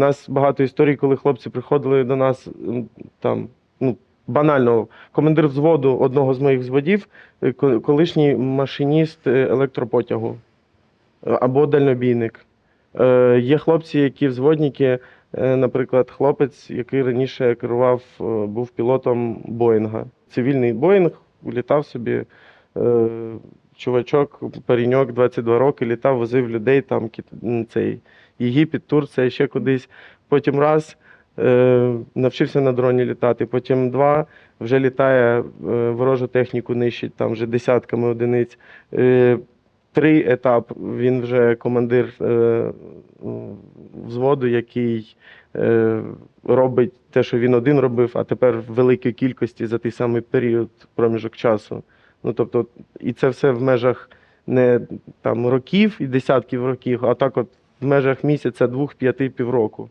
нас багато історій, коли хлопці приходили до нас там, ну, банально, командир взводу одного з моїх взводів, е, колишній машиніст е, електропотягу е, або дальнобійник. Є хлопці, які взводники, наприклад, хлопець, який раніше керував, був пілотом Боїнга. Цивільний Боїнг, літав собі. Чувачок, паріньок, 22 роки, літав, возив людей, там цей Єгипет, Турція, ще кудись. Потім раз е, навчився на дроні літати. Потім два вже літає, е, ворожу техніку нищить, там вже десятками одиниць. Е, три етап він вже командир е, взводу, який е, робить те, що він один робив, а тепер в великій кількості за той самий період, проміжок часу. Ну, тобто, і це все в межах не там років і десятків років, а так от в межах місяця, двох, п'яти, півроку.